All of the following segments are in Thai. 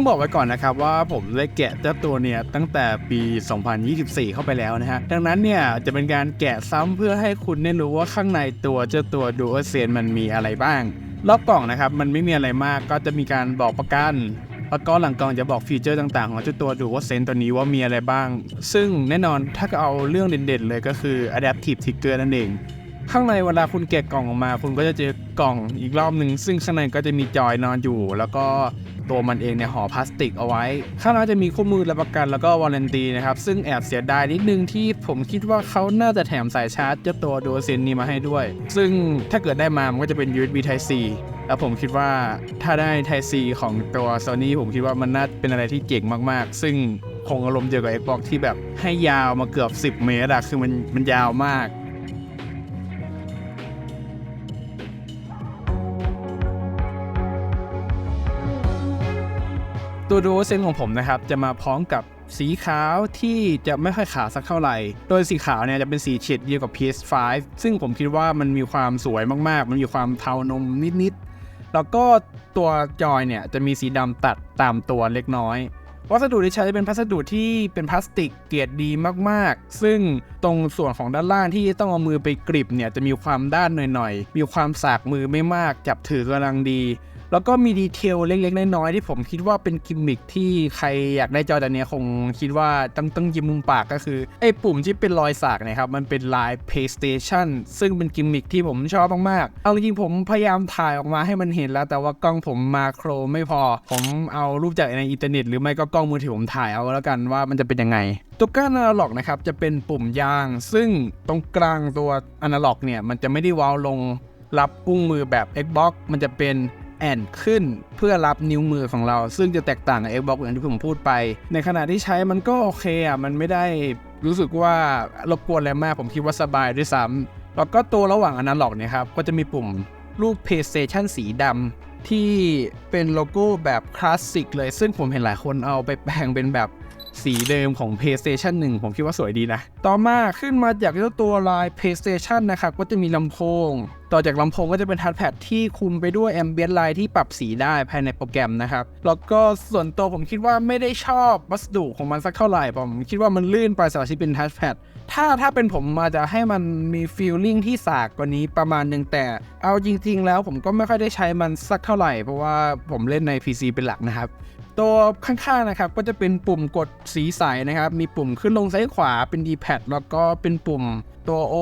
ต้องบอกไว้ก่อนนะครับว่าผมได้แกะเจ้าตัวเนี่ยตั้งแต่ปี 2024 เข้าไปแล้วนะฮะ ดังนั้นเนี่ยจะเป็นการแกะซ้ำเพื่อให้คุณได้รู้ว่าข้างในตัวเจ้าตัวดูโอเซนมันมีอะไรบ้าง รอบกล่องนะครับมันไม่มีอะไรมากก็จะมีการบอกประกันแล้วก็หลังกล่องจะบอกฟีเจอร์ต่าง ๆ ของเจ้าตัวดูว่าเซนตัวนี้ว่ามีอะไรบ้าง ซึ่งแน่นอนถ้าเอาเรื่องเด่นๆ เลยก็คือ Adaptive Trigger นั่นเอง ข้างในเวลาคุณแกะกล่องออกมา คุณก็จะเจอกล่องอีกรอบหนึ่งซึ่งข้างในก็จะมีจอยนอนอยู่ แล้วก็ ตัวมันเองเนี่ยห่อพลาสติกเอาไว้ ข้างในจะมีคู่มือรับประกันแล้วก็วารันตีนะครับ ซึ่งแอบเสียดายนิดนึงที่ผมคิดว่าเขาน่าจะแถมสายชาร์จเจ้าตัวดูเซนนี้มาให้ด้วย ซึ่งถ้าเกิดได้มามันก็จะเป็น USB Type C แล้วผมคิดว่าถ้าได้ Type C ของตัว Sony ผมคิดว่ามันน่าเป็นอะไรที่เจ๋งมากๆ ซึ่งคงอารมณ์เดียวกับ Xbox ที่แบบให้ยาวมาเกือบ 10 เมตรอะคือมันมันยาวมาก ตัวดูเซนของผมนะครับจะมาพร้อมกับสีขาวที่จะไม่ค่อยขาวสักเท่าไหร่ โดยสีขาวเนี่ยจะเป็นสีเฉดเดียวกับ PS5 ซึ่งผมคิดว่ามันมีความสวยมากๆ มันมีความเทานมนิดๆ แล้วก็ตัวจอยเนี่ยจะมีสีดำตัดตามตัวเล็กน้อย วัสดุที่ใช้เป็นพัสดุที่เป็นพลาสติกเกรดดีมากๆ ซึ่งตรงส่วนของด้านล่างที่ต้องเอามือไปกริบเนี่ยจะมีความด้านหน่อยๆ มีความสากมือไม่มาก จับถือกำลังดี แล้วก็มีดีเทลเล็กๆน้อยๆที่ผมคิดว่าเป็นกิมมิคที่ใครอยากได้จอตัวเนี้ยคงคิดว่าต้องต้องยิ้มมุมปากก็คือไอ้ปุ่มที่เป็นรอยสักนะครับมันเป็นลาย PlayStation ซึ่งเป็นกิมมิคที่ผมชอบมากๆเอาจริงผมพยายามถ่ายออกมาให้มันเห็นแล้ว แต่ว่ากล้องผมมาโครไม่พอ ผมเอารูปจากในอินเทอร์เน็ตหรือไม่ก็กล้องมือถือผมถ่ายเอาแล้วกันว่ามันจะเป็นยังไงตัวก้านอนาล็อกนะครับจะเป็นปุ่มยาง ซึ่งตรงกลางตัวอนาล็อกเนี่ยมันจะไม่ได้วาวลงรับกุ้งมือแบบ Xbox มันจะเป็น แอนขึ้นเพื่อรับนิ้วมือของเรา ซึ่งจะแตกต่างกับ Xbox อย่างที่ผมพูดไป ในขณะที่ใช้มันก็โอเคอะมันไม่ได้รู้สึกว่ารบกวนอะไรมาก ผมคิดว่าสบายด้วยซ้ำแล้วก็ตัวระหว่างอนาล็อกเนี่ยครับก็จะมีปุ่มรูป PlayStation สีดำที่เป็นโลโก้แบบคลาสสิกเลย ซึ่งผมเห็นหลายคนเอาไปแปลงเป็นแบบ สีเดิมของ PlayStation 1 ผมคิดว่าสวยดีนะ ต่อมาขึ้นมาจากเจ้าตัวลาย PlayStation นะครับก็จะมีลำโพง ต่อจากลำโพงก็จะเป็นทัชแพดที่คุมไปด้วย Ambient Light ที่ปรับสีได้ภายในโปรแกรมนะครับ แล้วก็ส่วนตัวผมคิดว่าไม่ได้ชอบวัสดุของมันสักเท่าไหร่ผมคิดว่ามันลื่นไปสำหรับที่เป็นทัชแพดถ้าถ้าเป็นผมมาจะให้มันมีฟีลลิ่งที่สากกว่านี้ประมาณหนึ่งแต่ เอาจริง ๆ แล้วผมก็ไม่ค่อยได้ใช้มันสักเท่าไหร่ เพราะว่าผมเล่นใน PC เป็นหลักนะครับ ตัวข้างๆนะครับก็จะเป็นปุ่มกดสีใสนะครับ มีปุ่มขึ้นลงซ้ายขวาเป็น D-pad แล้วก็เป็นปุ่มตัว O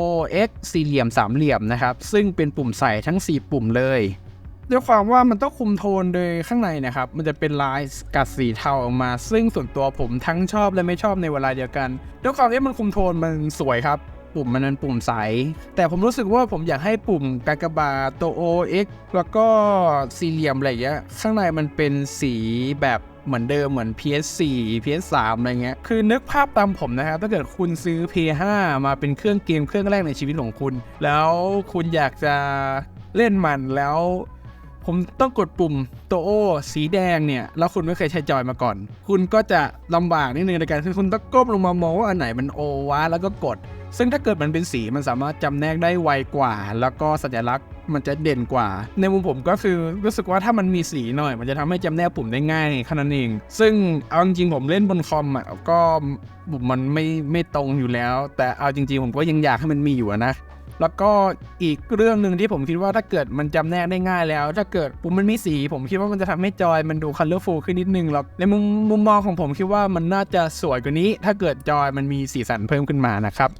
X สี่เหลี่ยมสามเหลี่ยมนะครับ ซึ่งเป็นปุ่มใสทั้ง 4 ปุ่มเลยด้วยความว่ามันต้องคุมโทนโดยข้างในนะครับ มันจะเป็นลายกัดสีเทาออกมา ซึ่งส่วนตัวผมทั้งชอบและไม่ชอบในเวลาเดียวกัน ด้วยความที่มันคุมโทนมันสวยครับ ปุ่มมันเป็นปุ่มใส แต่ผมรู้สึกว่าผมอยากให้ปุ่มกากบาทตัว O X แล้วก็สี่เหลี่ยมอะไรเงี้ยข้างในมันเป็นสีแบบเหมือนเดิมเหมือน PS4 PS3 อะไรเงี้ย คือนึกภาพตามผมนะครับถ้าเกิดคุณซื้อ PS5 มาเป็นเครื่องเกมเครื่องแรกในชีวิตของคุณ แล้วคุณอยากจะเล่นมันแล้ว ผมต้องกดปุ่มตัวโอสีแดงเนี่ย แล้วคุณไม่เคยใช้จอยมาก่อน คุณก็จะลำบากนิดนึงในการที่คุณต้องก้มลงมามองว่าอันไหนมันโอวะแล้วก็กด ซึ่งถ้าเกิดมันเป็นสีมันสามารถจำแนกได้ไวกว่า แล้วก็สัญลักษณ์มันจะเด่นกว่า ในมุมผมก็คือรู้สึกว่าถ้ามันมีสีหน่อย มันจะทำให้จำแนกปุ่มได้ง่ายแค่นั้นเอง ซึ่งเอาจริงๆผมเล่นบนคอมอะก็ปุ่มมันไม่ไม่ตรงอยู่แล้ว แต่เอาจริง ๆ ผมก็ยังอยากให้มันมีอยู่นะ แล้วก็อีกเรื่องหนึ่งที่ผมคิดว่าถ้าเกิดมันจำแนกได้ง่ายแล้ว ถ้าเกิดปุ่มมันมีสี ผมคิดว่ามันจะทำให้จอยมันดูคัลเลอร์ฟูลขึ้นนิดนึงแล้วในมุมมุมมองของผมคิดว่ามันน่าจะสวยกว่านี้ ถ้าเกิดจอยมันมีสีสันเพิ่มขึ้นมานะครับ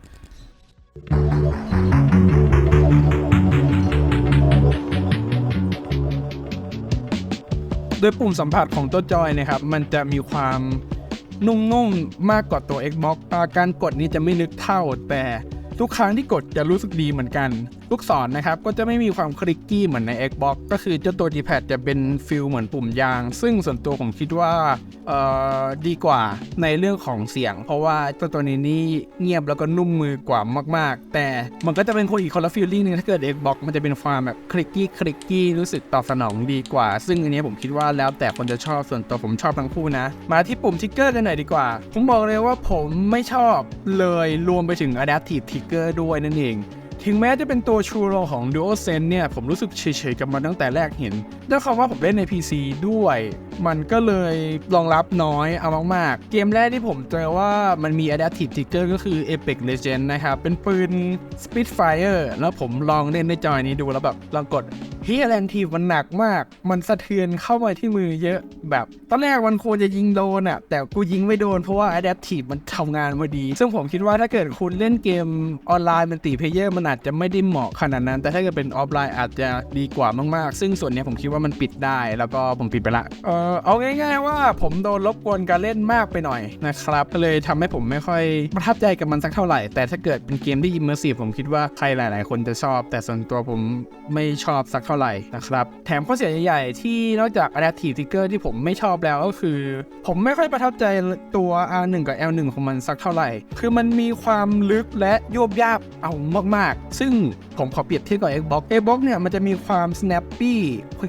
โดยปุ่มสัมผัสของตัวจอยนะครับ มันจะมีความนุ่มๆมากกว่าตัว Xbox การกดนี้จะไม่ลึกเท่าแต่ ทุกครั้งที่กดจะรู้สึกดีเหมือนกัน ลูกศรนะครับก็จะไม่มีความคลิกกี้เหมือนใน Xbox ก็คือเจ้าตัว D-pad จะเป็นฟิลเหมือนปุ่มยาง ซึ่งส่วนตัวผมคิดว่าเอ่อดีกว่าในเรื่องของเสียง เพราะว่าเจ้าตัวนี้นี่เงียบแล้วก็นุ่มมือกว่ามาก ๆ แต่มันก็จะเป็นคนอีกคนละฟีลลิ่งนึงถ้าเกิด Xbox มันจะเป็นความแบบคลิกกี้คลิกกี้รู้สึกตอบสนองดีกว่า ซึ่งอันนี้ผมคิดว่าแล้วแต่คนจะชอบส่วนตัวผมชอบทั้งคู่นะ มาที่ปุ่มทิกเกอร์กันหน่อยดีกว่า ผมบอกเลยว่าผมไม่ชอบเลยรวมไปถึง Adaptive t i c Trigger ด้วยนั่นเองถึงแม้จะเป็นตัวชูโรของ DualSense เนี่ย ผมรู้สึกเฉยๆกับมันตั้งแต่แรกเห็น ด้วยความว่าผมเล่นใน PC ด้วย มันก็เลยรองรับน้อยเอามากๆ เกมแรกที่ผมเจอว่ามันมี Adaptive Trigger ก็คือ Apex legend นะครับ เป็นปืน Spitfire แล้วผมลองเล่นในจอยนี้ดูแล้วแบบลองกดเฮียแรงทีมันหนักมาก มันสะเทือนเข้ามาที่มือเยอะ แบบตอนแรกมันควรจะยิงโดนอะแต่กูยิงไม่โดนเพราะว่า Adaptive มันทำงานมาดี ซึ่งผมคิดว่าถ้าเกิดคุณเล่นเกมออนไลน์เป็นตีเพลเยอร์มันอาจจะไม่ได้เหมาะขนาดนั้น แต่ถ้าเกิดเป็นออฟไลน์อาจจะดีกว่ามากๆ ซึ่งส่วนนี้ผมคิดว่ามันปิดได้แล้วก็ผมปิดไปละเออเอาง่ายๆว่าผมโดนรบกวนการเล่นมากไปหน่อยนะครับก็เลยทำให้ผมไม่ค่อยประทับใจกับมันสักเท่าไหร่ แต่ถ้าเกิดเป็นเกมที่ immersive ผมคิดว่าใครหลาย ๆ คนจะชอบ แต่ส่วนตัวผมไม่ชอบสักเท่าไหร่นะครับ แถมข้อเสียใหญ่ ๆ ที่นอกจาก adaptive trigger ที่ผมไม่ชอบแล้วก็คือ ผมไม่ค่อยประทับใจตัว R1 กับ L1 ของมันสักเท่าไหร่ คือมันมีความลึกและโยบยาบเอามาก ๆ ซึ่ง ผมขอเปรียบเทียบกับ Xbox Xbox เนี่ยมันจะมีความ snappy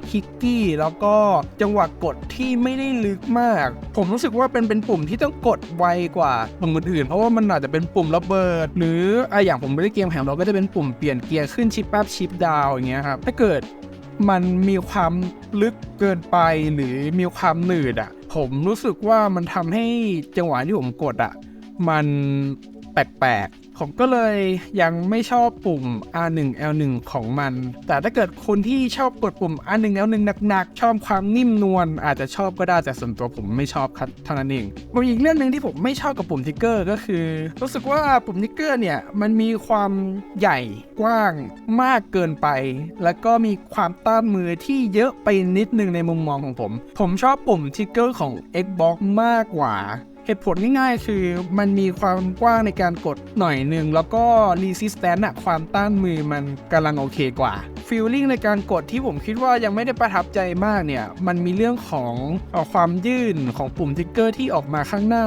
คิกกี้แล้วก็จังหวะกดที่ไม่ได้ลึกมาก ผมรู้สึกว่าเป็นเป็นปุ่มที่ต้องกดไวกว่าปุ่มอื่นๆเพราะว่ามันอาจจะเป็นปุ่มระเบิด หรืออะอย่างผมไม่ได้เกมแข่งเราก็จะเป็นปุ่มเปลี่ยนเกียร์ขึ้นชิปอัพชิปดาวอย่างเงี้ยครับถ้าเกิดมันมีความลึกเกินไปหรือมีความหนืดอะ ผมรู้สึกว่ามันทำให้จังหวะที่ผมกดอะ มันแปลกๆ ผมก็เลยยังไม่ชอบปุ่ม R1 L1 ของมัน แต่ถ้าเกิดคนที่ชอบกดปุ่ม R1 L1 หนักๆ ชอบความนิ่มนวลอาจจะชอบก็ได้แต่ส่วนตัวผมไม่ชอบครับเท่านั้นเองมันมีอีกเรื่องหนึ่งที่ผมไม่ชอบกับปุ่มทิกเกอร์ก็คือ รู้สึกว่าปุ่มทิกเกอร์เนี่ยมันมีความใหญ่กว้างมากเกินไป แล้วก็มีความต้านมือที่เยอะไปนิดนึงในมุมมองของผม ผมชอบปุ่มทิกเกอร์ของ Xbox มากกว่า เหตุผลง่ายๆ คือมันมีความกว้างในการกดหน่อยหนึ่ง แล้วก็รีสิสแตนต์อะความต้านมือมันกำลังโอเคกว่า feeling ในการกดที่ผมคิดว่ายังไม่ได้ประทับใจมากเนี่ย มันมีเรื่องของออความยื่นของปุ่มทิกเกอร์ที่ออกมาข้างหน้า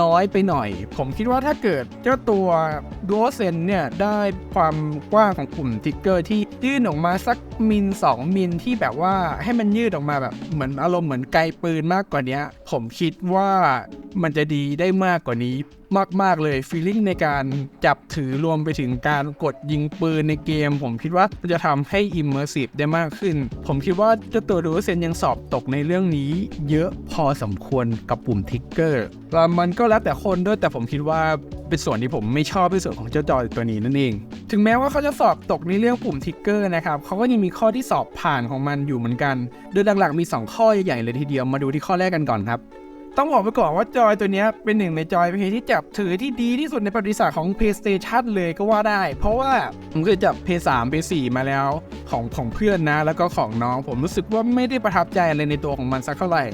น้อยไปหน่อย ผมคิดว่าถ้าเกิดเจ้าตัว DualSense เนี่ยได้ความกว้างของปุ่มทิกเกอร์ที่ยื่นออกมาสักมิล2มิลที่แบบว่าให้มันยืดออกมาแบบเหมือนอารมณ์เหมือนไกลปืนมากกว่านี้ผมคิดว่ามันจะดีได้มากกว่านี้ มาก ๆ เลยฟีลิ่งในการจับถือรวมไปถึงการกดยิงปืนในเกม ผมคิดว่ามันจะทำให้ Immersive ได้มากขึ้น ผมคิดว่าเจ้าตัวดูเซนยังสอบตกในเรื่องนี้ เยอะพอสมควรกับปุ่มทิกเกอร์แล้วมันก็แล้วแต่คนด้วยแต่ผมคิดว่าเป็นส่วนที่ผมไม่ชอบเป็นส่วนของเจ้าจอยตัวนี้นั่นเอง ถึงแม้ว่าเขาจะสอบตกในเรื่องปุ่มทิกเกอร์นะครับเขาก็ยังมีข้อที่สอบผ่านของมันอยู่เหมือนกัน โดยหลักๆมี 2 ข้อใหญ่ๆเลยทีเดียวมาดูที่ข้อแรกกันก่อนครับ ต้องบอกไปก่อนว่าจอยตัวนี้เป็นหนึ่งในจอยเพย์ที่จับถือที่ดีที่สุดในประวัติศาสตร์ของ PlayStation เลยก็ว่าได้ เพราะว่าผมเคยจับ PS3 p 4มาแล้วของของเพื่อนนะ แล้วก็ของน้องผมรู้สึกว่าไม่ได้ประทับใจอะไรในตัวของมันสักเท่าไหร่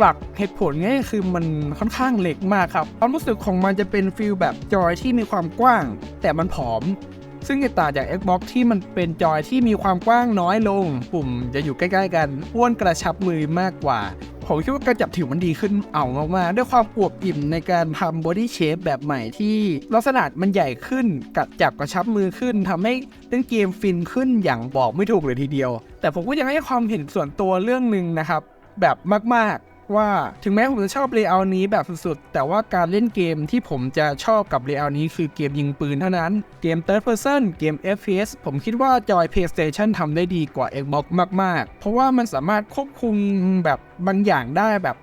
หลักๆเหตุผลง่ายคือมันค่อนข้างเล็กมากครับความรู้สึกของมันจะเป็นฟิลแบบจอยที่มีความกว้าง แต่มันผอมซึ่งแตกต่างจาก Xbox ที่มันเป็นจอยที่มีความกว้างน้อยลง ปุ่มจะอยู่ใกล้ ๆ กันอ้วนกระชับมือมากกว่า ผมคิดว่าการจับถิวมันดีขึ้นเอามากๆด้วยความอวบอิ่มในการทำบอดี้เชฟแบบใหม่ที่ลักษณะมันใหญ่ขึ้นกัดจับกระชับมือขึ้นทำให้เล่นเกมฟินขึ้นอย่างบอกไม่ถูกเลยทีเดียว แต่ผมก็ยังให้ความเห็นส่วนตัวเรื่องหนึ่งนะครับ แบบมากๆ ว่าถึงแม้ผมจะชอบเลเยอร์นี้แบบสุดๆ แต่ว่าการเล่นเกมที่ผมจะชอบกับเลเยอร์นี้คือเกมยิงปืนเท่านั้น เกม Third Person เกม FPS ผมคิดว่าจอย PlayStation ทำได้ดีกว่า Xbox มากๆ เพราะว่ามันสามารถควบคุมแบบบางอย่างได้แบบ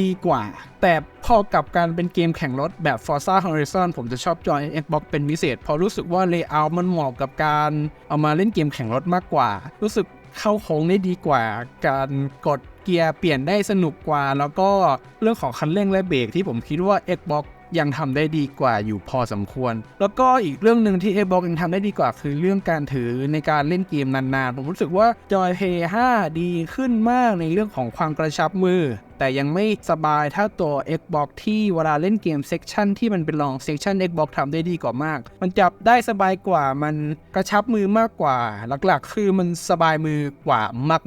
ดีกว่า แต่พอกับการเป็นเกมแข่งรถแบบ Forza Horizon ผมจะชอบจอย Xbox เป็นพิเศษเพราะรู้สึกว่า Layout มันเหมาะกับการเอามาเล่นเกมแข่งรถมากกว่า รู้สึกเข้าโค้งได้ดีกว่า การกด เกียร์เปลี่ยนได้สนุกกว่า แล้วก็เรื่องของคันเร่งและเบรกที่ผมคิดว่า Xbox ยังทำได้ดีกว่าอยู่พอสมควร แล้วก็อีกเรื่องหนึ่งที่ Xbox ยังทำได้ดีกว่า คือเรื่องการถือในการเล่นเกมนานๆ ผมรู้สึกว่า Joy Play 5 ดีขึ้นมากในเรื่องของความกระชับมือแต่ยังไม่สบายเท่าตัว Xbox ที่เวลาเล่นเกมเซ c ชันที่มันเป็นลองเซ c ชัน Xbox ทำได้ดีกว่ามาก มันจับได้สบายกว่ามันกระชับมือมากกว่า หลักๆ คือมันสบายมือกว่า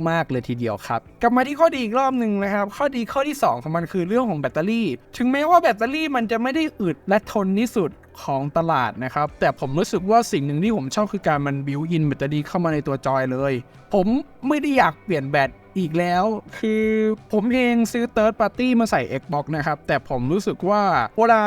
มาก ๆ เลยทีเดียวครับ กลับมาที่ข้อดีอีกรอบหนึ่งนะครับ ข้อดีข้อที่ 2 ของมันคือเรื่องของแบตเตอรี่ ถึงแม้ว่าแบตเตอรี่มันจะไม่ได้อึดและทนที่สุดของตลาดนะครับ แต่ผมรู้สึกว่าสิ่งหนึ่งที่ผมชอบคือการมันบิวอินแบตเตอรี่เข้ามาในตัวจอยเลย ผมไม่ได้อยากเปลี่ยนแบต อีกแล้ว คือผมเองซื้อ Third Party มาใส่ Xbox นะครับ แต่ผมรู้สึกว่าเวลา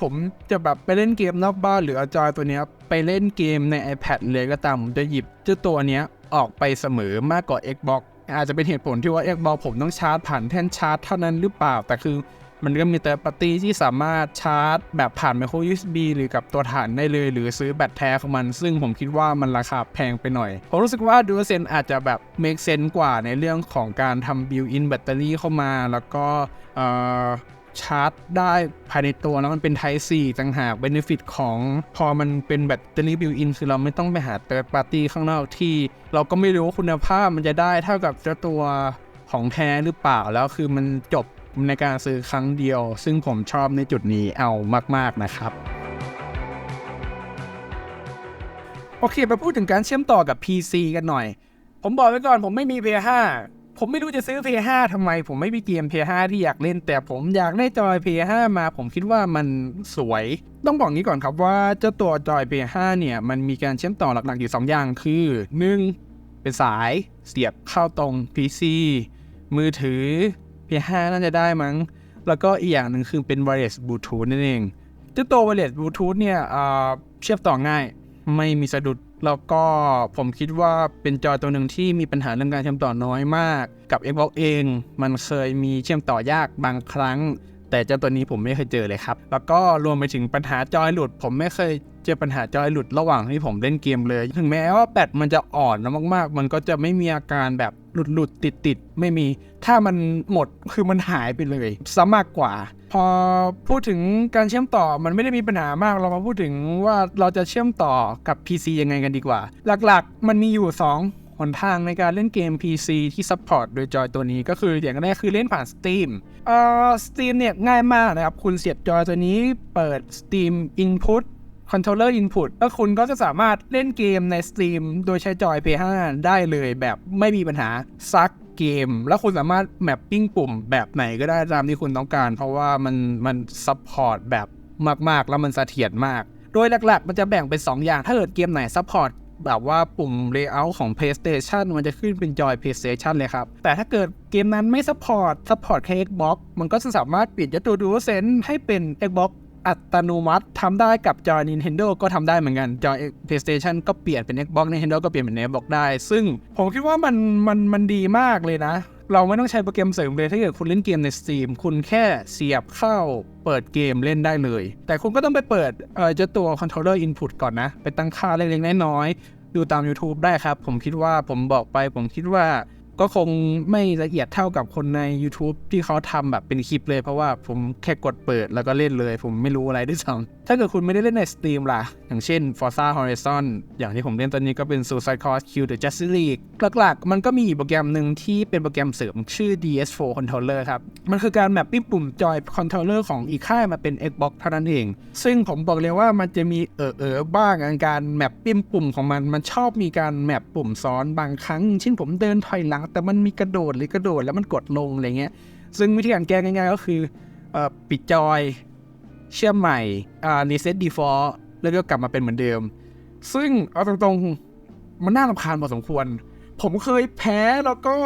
ผมจะแบบไปเล่นเกมนอกบ้านหรือเอาจอยตัวเนี้ยไปเล่นเกมใน iPad เลยก็ตามผมจะหยิบเจ้าตัวเนี้ยออกไปเสมอมากกว่า Xbox อาจจะเป็นเหตุผลที่ว่า Xbox ผมต้องชาร์จผ่านแท่นชาร์จเท่านั้นหรือเปล่า แต่คือ มันก็มีแต่ปฏิที่สามารถชาร์จ แบบผ่าน micro USB หรือกับตัวฐานได้เลย หรือซื้อแบตแท้ของมัน ซึ่งผมคิดว่ามันราคาแพงไปหน่อย ผมรู้สึกว่า DualSense อาจจะแบบ make sense กว่าในเรื่องของการทำ built-in แบตเตอรี่เข้ามา แล้วก็ชาร์จได้ภายในตัวแล้วมันเป็น Type C ต่างหาก Benefit ของพอมันเป็นแบตเตอรี่บิวอินคือเราไม่ต้องไปหา Third Party ข้างนอกที่ เราก็ไม่รู้ว่าคุณภาพมันจะได้เท่ากับเจ้าตัวของแท้หรือเปล่าแล้วคือมันจบ ในการซื้อครั้งเดียว ซึ่งผมชอบในจุดนี้เอามาก ๆ นะครับ โอเคไปพูดถึงการเชื่อมต่อกับ PC กันหน่อย ผมบอกไว้ก่อนผมไม่มี PS5 ผมไม่รู้จะซื้อ PS5 ทำไม ผมไม่มีเกม PS5 ที่อยากเล่น แต่ผมอยากได้จอย PS5 มา ผมคิดว่ามันสวย ต้องบอกงี้ก่อนครับว่าเจ้าตัวจอย PS5 เนี่ยมันมีการเชื่อมต่อหลักๆอยู่ 2 อย่างคือ 1. เป็นสายเสียบเข้าตรง PC มือถือ PS5 น่าจะได้มั้ง แล้วก็อีกอย่างหนึ่งคือเป็น wireless Bluetooth นั่นเองเจ้าตัว wireless Bluetooth เนี่ยเชื่อมต่อง่าย ไม่มีสะดุด แล้วก็ผมคิดว่าเป็นจอตัวหนึ่งที่มีปัญหาเรื่องการเชื่อมต่อน้อยมาก กับ Xbox เอง มันเคยมีเชื่อมต่อยากบางครั้ง แต่เจ้าตัวนี้ผมไม่เคยเจอเลยครับ แล้วก็รวมไปถึงปัญหาจอยหลุด ผมไม่เคยเจอปัญหาจอยหลุดระหว่างที่ผมเล่นเกมเลย ถึงแม้ว่าแบตมันจะอ่อนมากๆ มันก็จะไม่มีอาการแบบหลุดหลุดติดติดไม่มี ถ้ามันหมดคือมันหายไปเลยซะมากกว่า พอพูดถึงการเชื่อมต่อมันไม่ได้มีปัญหามาก เรามาพูดถึงว่าเราจะเชื่อมต่อกับ PC ยังไงกันดีกว่า หลักๆ มันมีอยู่ 2 หนทางในการเล่นเกม PC ที่ซัพพอร์ตโดยจอยตัวนี้ก็คืออย่างแรกคือเล่นผ่าน Steam เอ่อ Steam เนี่ยง่ายมากนะครับ คุณเสียบจอยตัวนี้เปิด Steam Input Controller Input แล้วคุณก็จะสามารถเล่นเกมใน Steam โดยใช้จอย PS5 ได้เลยแบบไม่มีปัญหาซักเกม แล้วคุณสามารถแมปปิ้งปุ่มแบบไหนก็ได้ตามที่คุณต้องการ เพราะว่ามันมันซัพพอร์ตแบบมากๆ แล้วมันเสถียรมาก โดยหลักๆ มันจะแบ่งเป็น 2 อย่าง ถ้าเกิดเกมไหนซัพพอร์ต แบบว่าปุ่ม Layout ของ PlayStation มันจะขึ้นเป็นจอย PlayStation เลยครับ แต่ถ้าเกิดเกมนั้นไม่ซัพพอร์ตซัพพอร์ตแค่ Xbox มันก็จะสามารถเปลี่ยนจากตัว DualSense ให้เป็น Xbox อัตโนมัติทำได้กับจอ Nintendo ก็ทำได้เหมือนกัน จอ PlayStation ก็เปลี่ยนเป็น Xbox Nintendo ก็เปลี่ยนเป็น Xbox ได้ ซึ่งผมคิดว่ามันมันมันดีมากเลยนะ เราไม่ต้องใช้โปรแกรมเสริมเลยถ้าเกิดคุณเล่นเกมใน Steam คุณแค่เสียบเข้าเปิดเกมเล่นได้เลย แต่คุณก็ต้องไปเปิดเอ่อเจ้าตัว controller input ก่อนนะ ไปตั้งค่าเล็กๆน้อยๆดูตาม YouTube ได้ครับ ผมคิดว่าผมบอกไป ผมคิดว่า ก็คงไม่ละเอียดเท่ากับคนใน YouTube ที่เขาทำแบบเป็นคลิปเลย เพราะว่าผมแค่กดเปิดแล้วก็เล่นเลย ผมไม่รู้อะไรด้วยซ้ำถ้าเกิดคุณไม่ได้เล่นใน Steam ล่ะ อย่างเช่น Forza Horizon อย่างที่ผมเล่นตอนนี้ก็เป็น Suicide Squad Q The Justice League หลักๆ มันก็มีอีกโปรแกรมหนึ่งที่เป็นโปรแกรมเสริมชื่อ DS4 Controller ครับ มันคือการแมปปิ้งปุ่มจอย Controller ของอีกค่ายมาเป็น Xbox เท่านั้นเอง ซึ่งผมบอกเลยว่ามันจะมีเออเออบ้างในการแมปปิ้งปุ่มของมันมันชอบมีการแมปปุ่มซ้อนบางครั้งเช่นผมเดินถอยหลังแต่มันมีกระโดดหรือกระโดดแล้วมันกดลงอะไรเงี้ย ซึ่งวิธีการแก้ง่ายๆก็คืออปิดจอย เชื่อมใหม่อ่า reset default แล้วก็กลับมาเป็นเหมือนเดิม ซึ่งเอาตรงๆ มันน่ารำคาญพอสมควร ผมเคยแพ้แล้วก็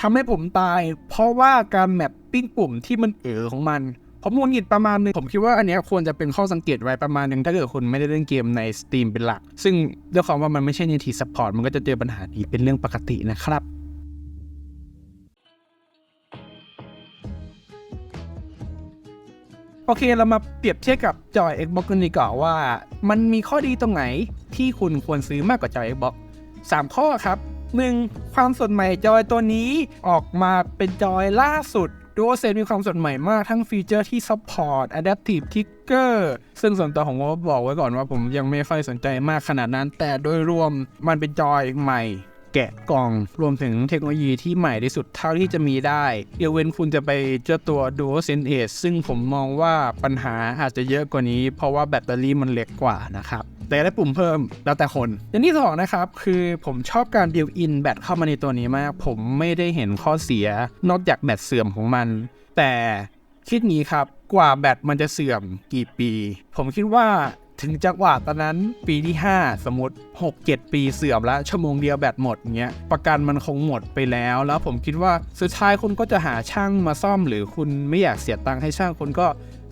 ทำให้ผมตาย เพราะว่าการแมปปิ้งปุ่มที่มันเอ๋อของมันผมงุนงิดประมาณนึง ผมคิดว่าอันนี้ควรจะเป็นข้อสังเกตไว้ประมาณนึงถ้าเกิดคุณไม่ได้เล่นเกมใน Steam เป็นหลัก ซึ่งด้วยความว่ามันไม่ใช่ในทีซัพพอร์ตมันก็จะเจอปัญหานี้เป็นเรื่องปกตินะครับ โอเคเรามาเปรียบเทียบกับจอย Xbox กันดีกว่าว่า มันมีข้อดีตรงไหนที่คุณควรซื้อมากกว่าจอย Xbox 3 ข้อครับ 1. ความสดใหม่จอยตัวนี้ออกมาเป็นจอยล่าสุด DualSense มีความสดใหม่มากทั้งฟีเจอร์ที่ support adaptive trigger ซึ่งส่วนตัวของผมบอกไว้ก่อนว่าผมยังไม่ค่อยสนใจมากขนาดนั้น แต่โดยรวมมันเป็นจอยใหม่ แกะกล่อง รวมถึงเทคโนโลยีที่ใหม่ที่สุดเท่าที่จะมีได้เดี๋ยวเว้นคุณจะไปเจ้าตัว DualSense ซึ่งผมมองว่าปัญหาอาจจะเยอะกว่านี้ เพราะว่าแบตเตอรี่มันเล็กกว่านะครับแต่ได้ปุ่มเพิ่มแล้วแต่คนอย่างที่สองนะครับคือผมชอบการ build in แบตเข้ามาในตัวนี้มาก ผมไม่ได้เห็นข้อเสีย นอกจากแบตเสื่อมของมัน แต่คิดงี้ครับกว่าแบตมันจะเสื่อมกี่ปี ผมคิดว่า ถึงจังหวะตอนนั้นปีที่ 5 สมมติ 6-7 ปีเสื่อมแล้ว ชั่วโมงเดียวแบตหมดเงี้ยประกันมันคงหมดไปแล้ว แล้วผมคิดว่าสุดท้ายคุณก็จะหาช่างมาซ่อม หรือคุณไม่อยากเสียตังค์ให้ช่างคุณก็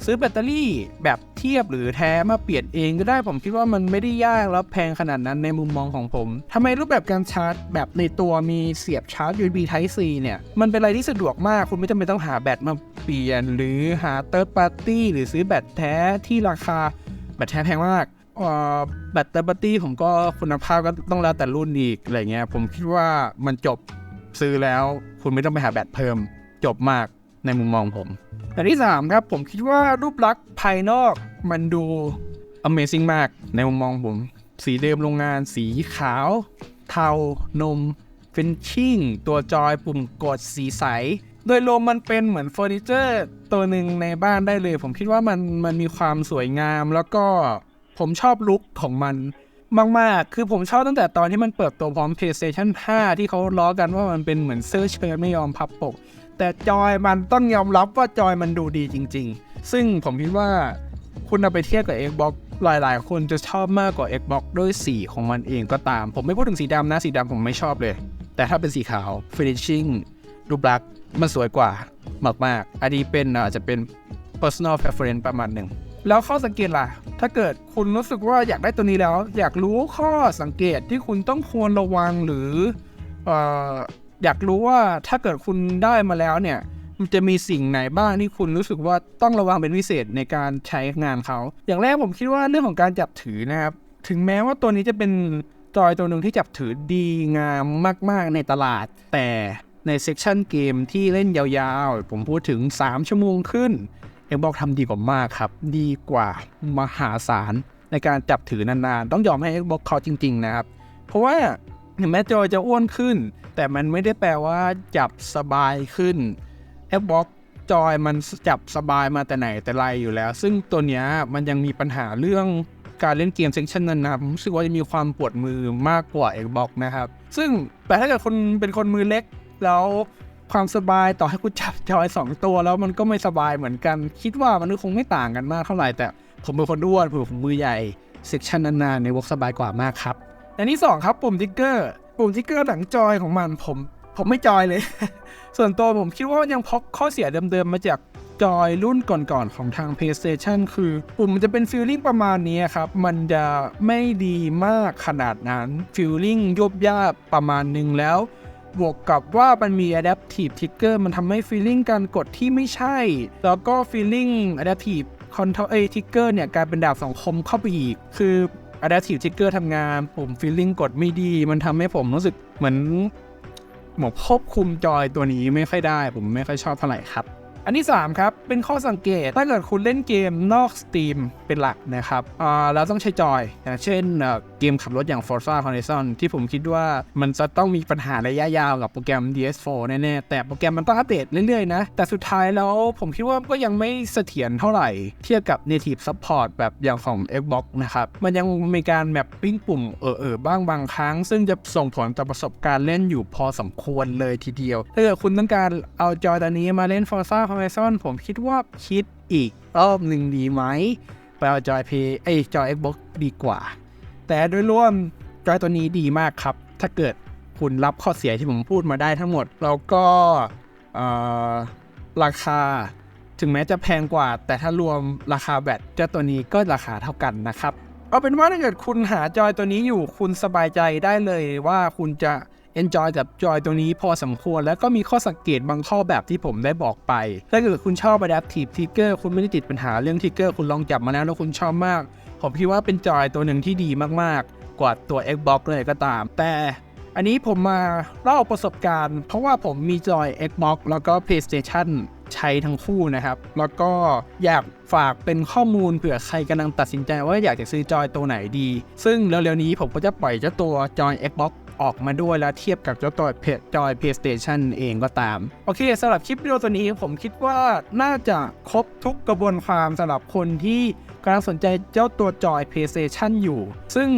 ซื้อแบตเตอรี่แบบเทียบหรือแท้มาเปลี่ยนเองก็ได้ผมคิดว่ามันไม่ได้ยากแล้วแพงขนาดนั้นในมุมมองของผมทำไมรูปแบบการชาร์จ แบบในตัวมีเสียบชาร์จ USB Type C เนี่ย มันเป็นอะไรที่สะดวกมาก คุณไม่จำเป็นต้องหาแบตมาเปลี่ยน หรือหา third party หรือซื้อแบตแท้ที่ราคา แบตแท้แพงมากแบต third party ผมก็คุณภาพก็ต้องแล้วแต่รุ่นอีกอะไรเงี้ย ผมคิดว่ามันจบซื้อแล้ว คุณไม่ต้องไปหาแบตเพิ่ม จบมากในมุมมองผมแต่ที่ 3 ครับ ผมคิดว่ารูปลักษณ์ภายนอกมันดู Amazing มากในมุมมองผม สีเดิมโรงงานสีขาว เทานม เฟนชิ่ง ตัวจอยปุ่มกดสีใส โดยรวมมันเป็นเหมือนเฟอร์นิเจอร์ตัวหนึ่งในบ้านได้เลย ผมคิดว่ามันมันมีความสวยงามแล้วก็ผมชอบลุคของมันมาก ๆ คือผมชอบตั้งแต่ตอนที่มันเปิดตัวพร้อม PlayStation 5 ที่เขาล้อกันว่ามันเป็นเหมือนเสื้อเชิ้ตไม่ยอมพับปก แต่จอยมันต้องยอมรับว่าจอยมันดูดีจริง ๆ ซึ่งผมคิดว่าคุณเอาไปเทียบกับ Xbox หลายๆ คนจะชอบมากกว่า Xbox ด้วยสีของมันเองก็ตาม ผมไม่พูดถึงสีดำนะ สีดำผมไม่ชอบเลย แต่ถ้าเป็นสีขาว finishing รูปลักษณ์ มันสวยกว่ามากๆ อันนี้เป็นอาจจะเป็น personal preference ประมาณหนึ่ง แล้วข้อสังเกตล่ะ ถ้าเกิดคุณรู้สึกว่าอยากได้ตัวนี้แล้ว อยากรู้ข้อสังเกตที่คุณต้องควรระวังหรือออยากรู้ว่าถ้าเกิดคุณได้มาแล้วเนี่ยมันจะมีสิ่งไหนบ้างที่คุณรู้สึกว่าต้องระวังเป็นพิเศษในการใช้งานเขา อย่างแรกผมคิดว่าเรื่องของการจับถือนะครับ ถึงแม้ว่าตัวนี้จะเป็นจอยตัวหนึ่งที่จับถือดีงามมาก ๆ ในตลาด แต่ ในเซกชันเกมที่เล่นยาวๆ ผมพูดถึง 3 ชั่วโมงขึ้น Xbox ทำดีกว่ามากครับ ดีกว่ามหาศาลในการจับถือนานๆ ต้องยอมให้ Xbox เขาจริง ๆ นะครับ เพราะว่าถึงแม้จอยจะอ้วนขึ้น แต่มันไม่ได้แปลว่าจับสบายขึ้น Xbox จอยมันจับสบายมาแต่ไหนแต่ไรอยู่แล้ว ซึ่งตัวเนี้ยมันยังมีปัญหาเรื่องการเล่นเกมเซกชันนั้นนะผมรู้สึกว่าจะมีความปวดมือมากกว่า Xbox นะครับ ซึ่งแต่ถ้าเกิดคนเป็นคนมือเล็ก แล้วความสบายต่อให้คุณจับจอย2ตัวแล้วมันก็ไม่สบายเหมือนกัน คิดว่ามันก็คงไม่ต่างกันมากเท่าไหร่แต่ผมเป็นคนอ้วนผมมือใหญ่เซกชันนานๆในวกสบายกว่ามากครับอันที่สองครับปุ่มทิกเกอร์ปุ่มทิกเกอร์หลังจอยของมันผมผมไม่จอยเลย ส่วนตัวผมคิดว่ายังพกข้อเสียเดิมๆมาจากจอยรุ่นก่อนๆของทาง PlayStation คือ ปุ่มมันจะเป็นฟีลลิ่งประมาณนี้ครับ มันจะไม่ดีมากขนาดนั้นฟีลลิ่งยบยาบประมาณหนึ่งแล้ว บวกกับว่ามันมี Adaptive Trigger มันทำให้ feeling การกดที่ไม่ใช่ แล้วก็ feeling Adaptive Control เอ Trigger เนี่ยกลายเป็นดาบสองคมเข้าไปอีก คือ Adaptive Trigger ทำงาน ผม feeling กดไม่ดี มันทำให้ผมรู้สึกเหมือนหมอควบคุมจอยตัวนี้ไม่ค่อยได้ ผมไม่ค่อยชอบเท่าไหร่ครับ อันที่ 3 ครับ เป็นข้อสังเกตถ้าเกิดคุณเล่นเกมนอก Steam เป็นหลักนะครับอ่าต้องใช้จอยอย่างเช่นเกมขับรถอย่าง Forza Horizon ที่ผมคิดว่ามันจะต้องมีปัญหาระยะยาวกับโปรแกรม DS4 แน่ๆ แต่โปรแกรมมันต้องอัปเดตเรื่อยๆนะ แต่สุดท้ายแล้วผมคิดว่าก็ยังไม่เสถียรเท่าไหร่ เทียบกับ Native Support แบบอย่างของ Xbox นะครับ มันยังมีการแมปปิ้งปุ่มเออๆบ้างบางครั้ง ซึ่งจะส่งผลต่อประสบการณ์เล่นอยู่พอสมควรเลยทีเดียว ถ้าเกิดคุณต้องการเอาจอยตัวนี้มาเล่น Forza Horizon ผมคิดว่าคิดอีกรอบหนึ่งดีไหม เอาจอย P ไอจอย Xbox ดีกว่า แต่โดยรวมจอยตัวนี้ดีมากครับ ถ้าเกิดคุณรับข้อเสียที่ผมพูดมาได้ทั้งหมด แล้วก็ราคาถึงแม้จะแพงกว่า แต่ถ้ารวมราคาแบตเจ้าตัวนี้ก็ราคาเท่ากันนะครับ เอาเป็นว่าถ้าเกิดคุณหาจอยตัวนี้อยู่คุณสบายใจได้เลยว่าคุณจะ enjoy กับจอยตัวนี้พอสมควร แล้วก็มีข้อสังเกตบางข้อแบบที่ผมได้บอกไป ถ้าเกิดคุณชอบ adaptive trigger คุณไม่ได้ติดปัญหาเรื่อง trigger คุณลองจับมาแล้วแล้วคุณชอบมาก ผมคิดว่าเป็นจอยตัวหนึ่งที่ดีมากๆ กว่าตัว Xbox เลยก็ตาม แต่อันนี้ผมมาเล่าประสบการณ์ เพราะว่าผมมีจอย Xbox แล้วก็ PlayStation ใช้ทั้งคู่นะครับ แล้วก็อยากฝากเป็นข้อมูลเผื่อใครกำลังตัดสินใจว่าอยากจะซื้อจอยตัวไหนดี ซึ่งเร็วๆนี้ผมก็จะปล่อยเจ้าตัวจอย Xbox ออกมาด้วยแล้วเทียบกับเจ้าตัวเพจจอย PlayStation เองก็ตาม โอเคสำหรับคลิปวิดีโอตัวนี้ผมคิดว่าน่าจะครบทุกกระบวนความสำหรับคนที่กำลังสนใจเจ้าตัวจอย PlayStation อยู่ ซึ่ง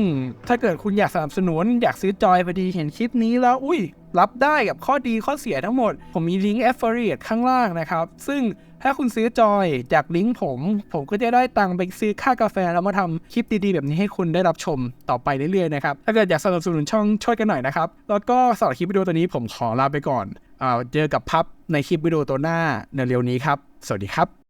ถ้าเกิดคุณอยากสนับสนุน อยากซื้อจอยพอดีเห็นคลิปนี้แล้วอุ้ย รับได้กับข้อดีข้อเสียทั้งหมด ผมมีลิงก์ affiliate ข้างล่างนะครับ ซึ่งถ้าคุณซื้อจอยจากลิงก์ผม ผมก็จะได้ตังค์ไปซื้อค่ากาแฟแล้วมาทำคลิปดีๆ แบบนี้ให้คุณได้รับชมต่อไปเรื่อยๆนะครับ ถ้าเกิดอยากสนับสนุนช่องช่วยกันหน่อยนะครับ แล้วก็สำหรับคลิปวิดีโอตัวนี้ผมขอลาไปก่อนอ่าเจอกับพับในคลิปวิดีโอตัวหน้าในเร็วนี้ครับ สวัสดีครับ